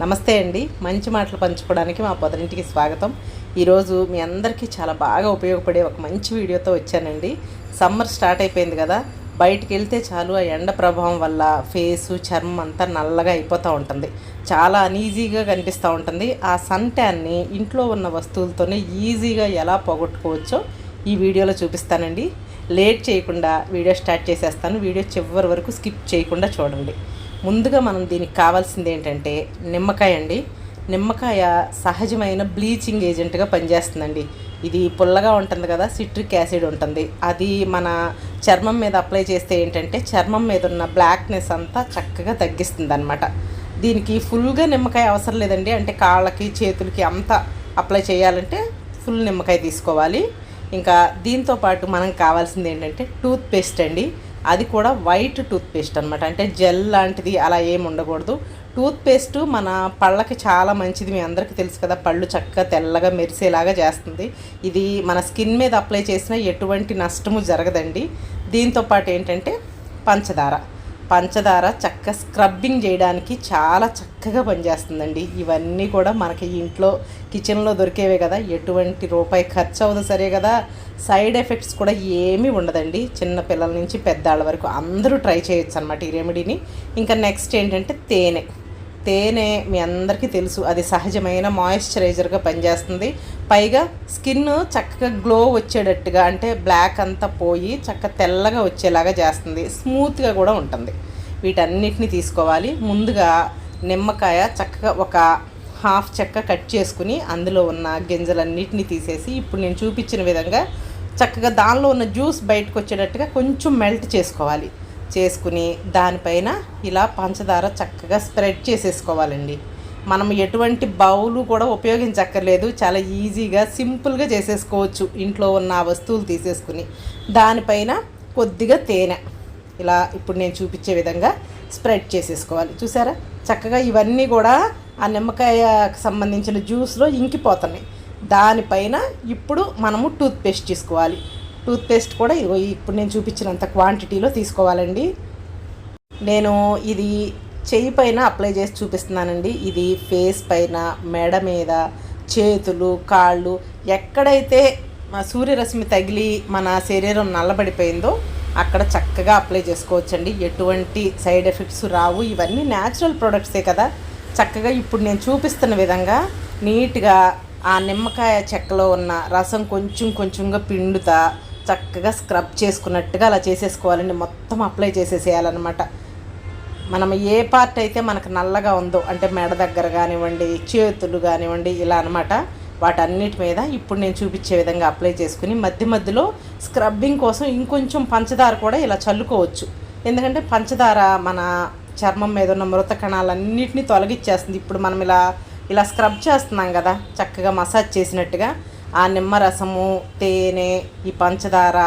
నమస్తే అండి. మంచి మాటలు పంచుకోవడానికి మా పొదరింటికి స్వాగతం. ఈరోజు మీ అందరికీ చాలా బాగా ఉపయోగపడే ఒక మంచి వీడియోతో వచ్చానండి. సమ్మర్ స్టార్ట్ అయిపోయింది కదా. బయటికి వెళ్తే చాలు ఆ ఎండ ప్రభావం వల్ల ఫేసు చర్మం అంతా నల్లగా అయిపోతూ ఉంటుంది. చాలా అనీజీగా కనిపిస్తూ ఉంటుంది. ఆ సన్ ట్యాన్ని ఇంట్లో ఉన్న వస్తువులతోనే ఈజీగా ఎలా పోగొట్టుకోవచ్చో ఈ వీడియోలో చూపిస్తానండి. లేట్ చేయకుండా వీడియో స్టార్ట్ చేసేస్తాను. వీడియో చివరి వరకు స్కిప్ చేయకుండా చూడండి. ముందుగా మనం దీనికి కావాల్సింది ఏంటంటే నిమ్మకాయ అండి. నిమ్మకాయ సహజమైన బ్లీచింగ్ ఏజెంట్గా పనిచేస్తుందండి. ఇది పుల్లగా ఉంటుంది కదా సిట్రిక్ యాసిడ్ ఉంటుంది. అది మన చర్మం మీద అప్లై చేస్తే ఏంటంటే చర్మం మీద ఉన్న బ్లాక్నెస్ అంతా చక్కగా తగ్గిస్తుంది అనమాట దీనికి ఫుల్గా నిమ్మకాయ అవసరం లేదండి. అంటే కాళ్ళకి చేతులకి అంతా అప్లై చేయాలంటే ఫుల్ నిమ్మకాయ తీసుకోవాలి. ఇంకా దీంతో పాటు మనం కావాల్సింది ఏంటంటే టూత్ పేస్ట్ అండి. అది కూడా వైట్ టూత్పేస్ట్ అనమాట అంటే జెల్ లాంటిది అలా ఏమి ఉండకూడదు. టూత్పేస్ట్ మన పళ్ళకి చాలా మంచిది. మీ అందరికీ తెలుసు కదా పళ్ళు చక్కగా తెల్లగా మెరిసేలాగా చేస్తుంది. ఇది మన స్కిన్ మీద అప్లై చేసినా ఎటువంటి నష్టము జరగదండి. దీంతో పాటు ఏంటంటే పంచదార. పంచదార చక్క స్క్రబ్బింగ్ చేయడానికి చాలా చక్కగా పనిచేస్తుందండి. ఇవన్నీ కూడా మనకి ఇంట్లో కిచెన్లో దొరికేవే కదా ఎటువంటి రూపాయి ఖర్చు అవ్వదు సరే కదా. సైడ్ ఎఫెక్ట్స్ కూడా ఏమీ ఉండదండి. చిన్న పిల్లల నుంచి పెద్దాళ్ళ వరకు అందరూ ట్రై చేయొచ్చు అనమాట ఈ రెమెడీని ఇంకా నెక్స్ట్ ఏంటంటే తేనె. తేనె మీ అందరికీ తెలుసు అది సహజమైన మాయిశ్చరైజర్గా పనిచేస్తుంది. పైగా స్కిన్ చక్కగా గ్లో వచ్చేటట్టుగా అంటే బ్లాక్ అంతా పోయి చక్క తెల్లగా వచ్చేలాగా చేస్తుంది. స్మూత్గా కూడా ఉంటుంది. వీటన్నిటిని తీసుకోవాలి. ముందుగా నిమ్మకాయ చక్కగా ఒక హాఫ్ చెక్క కట్ చేసుకుని అందులో ఉన్న గింజలన్నిటిని తీసేసి ఇప్పుడు నేను చూపించిన విధంగా చక్కగా దానిలో ఉన్న జ్యూస్ బయటకు వచ్చేటట్టుగా కొంచెం మెల్ట్ చేసుకోవాలి. చేసుకుని దానిపైన ఇలా పంచదార చక్కగా స్ప్రెడ్ చేసేసుకోవాలండి. మనం ఎటువంటి బౌలు కూడా ఉపయోగించక్కర్లేదు. చాలా ఈజీగా సింపుల్గా చేసేసుకోవచ్చు. ఇంట్లో ఉన్న ఆ వస్తువులు తీసేసుకుని దానిపైన కొద్దిగా తేనె. ఇలా ఇప్పుడు నేను చూపించే విధంగా స్ప్రెడ్ చేసేసుకోవాలి. చూసారా? చక్కగా ఇవన్నీ కూడా ఆ నిమ్మకాయకు సంబంధించిన జ్యూస్లో ఇంకిపోతున్నాయి. దానిపైన ఇప్పుడు మనము టూత్పేస్ట్ తీసుకోవాలి. టూత్పేస్ట్ కూడా ఇదిగో ఇప్పుడు నేను చూపించినంత క్వాంటిటీలో తీసుకోవాలండి. నేను ఇది చెయ్యి పైన అప్లై చేసి చూపిస్తున్నానండి. ఇది ఫేస్ పైన మెడ మీద చేతులు కాళ్ళు ఎక్కడైతే సూర్యరశ్మి తగిలి మన శరీరం నల్లబడిపోయిందో అక్కడ చక్కగా అప్లై చేసుకోవచ్చండి. ఎటువంటి సైడ్ ఎఫెక్ట్స్ రావు. ఇవన్నీ న్యాచురల్ ప్రొడక్ట్సే కదా. చక్కగా ఇప్పుడు నేను చూపిస్తున్న విధంగా నీట్గా ఆ నిమ్మకాయ చెక్కలో ఉన్న రసం కొంచెం కొంచెంగా పిండుతా చక్కగా స్క్రబ్ చేసుకున్నట్టుగా అలా చేసేసుకోవాలండి. మొత్తం అప్లై చేసేసేయాలన్నమాట. మనం ఏ పార్ట్ అయితే మనకు నల్లగా ఉందో అంటే మెడ దగ్గర కానివ్వండి చేతులు కానివ్వండి ఇలా అనమాట వాటన్నిటి మీద ఇప్పుడు నేను చూపించే విధంగా అప్లై చేసుకుని మధ్య మధ్యలో స్క్రబ్బింగ్ కోసం ఇంకొంచెం పంచదార కూడా ఇలా చల్లుకోవచ్చు. ఎందుకంటే పంచదార మన చర్మం మీద ఉన్న మృత కణాలన్నింటినీ తొలగిచ్చేస్తుంది. ఇప్పుడు మనం ఇలా ఇలా స్క్రబ్ చేస్తున్నాం కదా చక్కగా మసాజ్ చేసినట్టుగా ఆ నిమ్మరసము తేనె ఈ పంచదార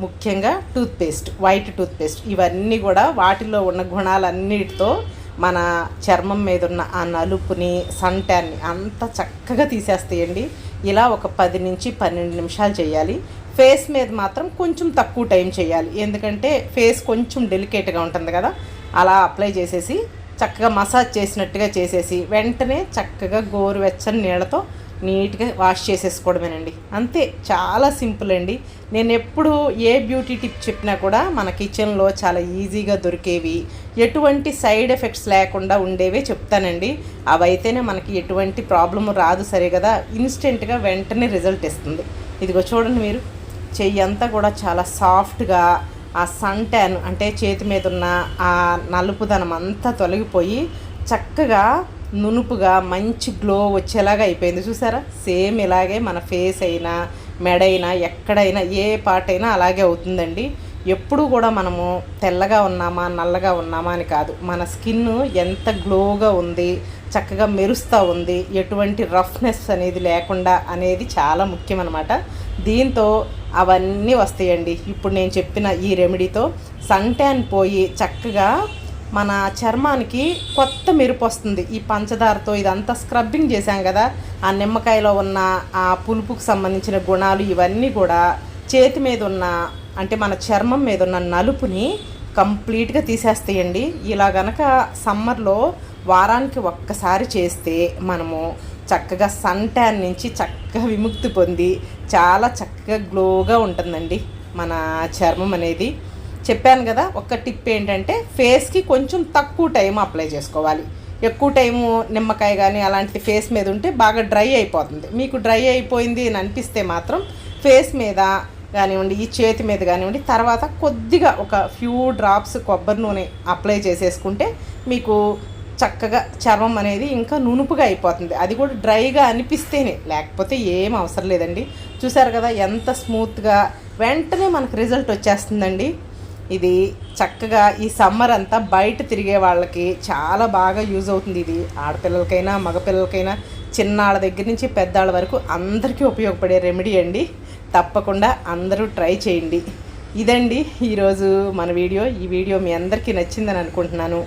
ముఖ్యంగా టూత్పేస్ట్ వైట్ టూత్పేస్ట్ ఇవన్నీ కూడా వాటిలో ఉన్న గుణాలన్నిటితో మన చర్మం మీద ఉన్న ఆ నలుపుని సంటాన్ని అంత చక్కగా తీసేస్తాయండి. ఇలా ఒక పది నుంచి పన్నెండు నిమిషాలు చేయాలి. ఫేస్ మీద మాత్రం కొంచెం తక్కువ టైం చేయాలి. ఎందుకంటే ఫేస్ కొంచెం డెలికేట్గా ఉంటుంది కదా. అలా అప్లై చేసేసి చక్కగా మసాజ్ చేసినట్టుగా చేసేసి వెంటనే చక్కగా గోరువెచ్చని నీళ్ళతో నీట్గా వాష్ చేసేసుకోవడమేనండి. అంతే చాలా సింపుల్ అండి. నేను ఎప్పుడు ఏ బ్యూటీ టిప్ చెప్పినా కూడా మన కిచెన్లో చాలా ఈజీగా దొరికేవి ఎటువంటి సైడ్ ఎఫెక్ట్స్ లేకుండా ఉండేవే చెప్తానండి. అవైతేనే మనకి ఎటువంటి ప్రాబ్లం రాదు సరే కదా ఇన్స్టెంట్గా వెంటనే రిజల్ట్ ఇస్తుంది. ఇదిగో చూడండి మీరు చెయ్యి అంతా కూడా చాలా సాఫ్ట్గా ఆ సన్ ట్యాన్ అంటే చేతి మీద ఉన్న ఆ నలుపుదనం అంతా తొలగిపోయి చక్కగా నునుపుగా మంచి గ్లో వచ్చేలాగా అయిపోయింది. చూసారా? సేమ్ ఇలాగే మన ఫేస్ అయినా మెడైనా ఎక్కడైనా ఏ పార్ట్ అయినా అలాగే అవుతుందండి. ఎప్పుడు కూడా మనము తెల్లగా ఉన్నామా నల్లగా ఉన్నామా అని కాదు. మన స్కిన్ ఎంత గ్లోగా ఉంది చక్కగా మెరుస్తూ ఉంది ఎటువంటి రఫ్నెస్ అనేది లేకుండా అనేది చాలా ముఖ్యం అనమాట దీంతో అవన్నీ వస్తాయండి. ఇప్పుడు నేను చెప్పిన ఈ రెమెడీతో సన్ ట్యాన్ పోయి చక్కగా మన చర్మానికి కొత్త మెరుపు వస్తుంది. ఈ పంచదారతో ఇదంతా స్క్రబ్బింగ్ చేశాం కదా. ఆ నిమ్మకాయలో ఉన్న ఆ పులుపుకు సంబంధించిన గుణాలు ఇవన్నీ కూడా చేతి మీద ఉన్న అంటే మన చర్మం మీద ఉన్న నలుపుని కంప్లీట్గా తీసేస్తాయండి. ఇలా గనక సమ్మర్లో వారానికి ఒక్కసారి చేస్తే మనము చక్కగా సన్ ట్యాన్ నుంచి చక్కగా విముక్తి పొంది చాలా చక్కగా గ్లోగా ఉంటుందండి మన చర్మం అనేది. చెప్పాను కదా ఒక టిప్ ఏంటంటే ఫేస్కి కొంచెం తక్కువ టైం అప్లై చేసుకోవాలి. ఎక్కువ టైము నిమ్మకాయ కానీ అలాంటిది ఫేస్ మీద ఉంటే బాగా డ్రై అయిపోతుంది. మీకు డ్రై అయిపోయింది అని అనిపిస్తే మాత్రం ఫేస్ మీద కానివ్వండి ఈ చేతి మీద కానివ్వండి తర్వాత కొద్దిగా ఒక ఫ్యూ డ్రాప్స్ కొబ్బరి నూనె అప్లై చేసేసుకుంటే మీకు చక్కగా చర్మం అనేది ఇంకా నునుపుగా అయిపోతుంది. అది కూడా డ్రైగా అనిపిస్తేనే లేకపోతే ఏం అవసరం లేదండి. చూసారు కదా ఎంత స్మూత్గా వెంటనే మనకు రిజల్ట్ వచ్చేస్తుందండి. ఇది చక్కగా ఈ సమ్మర్ అంతా బయట తిరిగే వాళ్ళకి చాలా బాగా యూజ్ అవుతుంది ఇది. ఆడపిల్లలకైనా మగపిల్లలకైనా చిన్నాళ్ళ దగ్గర నుంచి పెద్దాళ్ళ వరకు అందరికీ ఉపయోగపడే రెమెడీ అండి. తప్పకుండా అందరూ ట్రై చేయండి. ఇదండి ఈరోజు మన వీడియో. ఈ వీడియో మీ అందరికీ నచ్చిందని అనుకుంటున్నాను.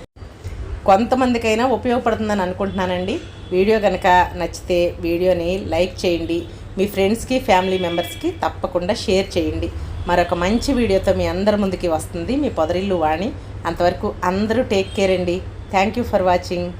కొంతమందికైనా ఉపయోగపడుతుందని అనుకుంటున్నానండి. వీడియో కనుక నచ్చితే వీడియోని లైక్ చేయండి. మీ ఫ్రెండ్స్కి ఫ్యామిలీ మెంబర్స్కి తప్పకుండా షేర్ చేయండి. మరొక మంచి వీడియోతో మీ అందరి ముందుకి వస్తుంది మీ పొదరిల్లు వాణి. అంతవరకు అందరూ టేక్ కేర్ అండి. Thank you for watching